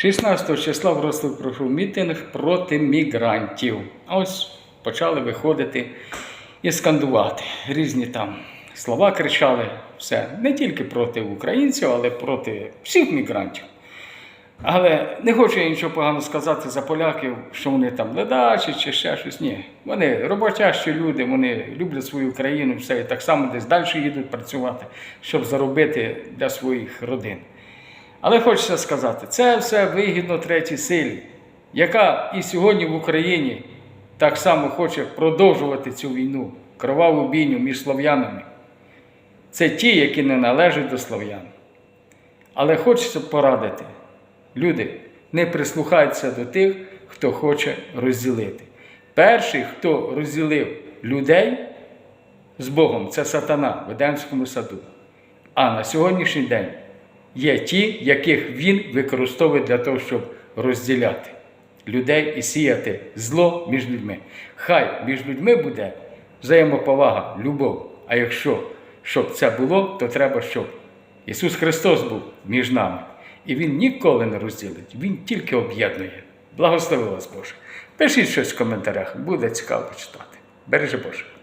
16 числа в Ростов пройшов мітинг проти мігрантів. А ось почали виходити і скандувати. Різні там слова кричали. Все не тільки проти українців, але проти всіх мігрантів. Але не хочу я нічого поганого сказати за поляків, що вони там ледачі чи ще щось. Ні. Вони роботящі люди, вони люблять свою країну, все і так само десь далі їдуть працювати, щоб заробити для своїх родин. Але хочеться сказати, це все вигідно третій силі, яка і сьогодні в Україні так само хоче продовжувати цю війну, кроваву бійню між слов'янами. Це ті, які не належать до слов'ян. Але хочеться порадити. Люди не прислухаються до тих, хто хоче розділити. Перший, хто розділив людей з Богом, це сатана в Едемському саду. А на сьогоднішній день є ті, яких він використовує для того, щоб розділяти людей і сіяти зло між людьми. Хай між людьми буде взаємоповага, любов. А якщо щоб це було, то треба, щоб Ісус Христос був між нами. І Він ніколи не розділить, Він тільки об'єднує. Благослови вас Боже. Пишіть щось в коментарях, буде цікаво читати. Бережи Боже.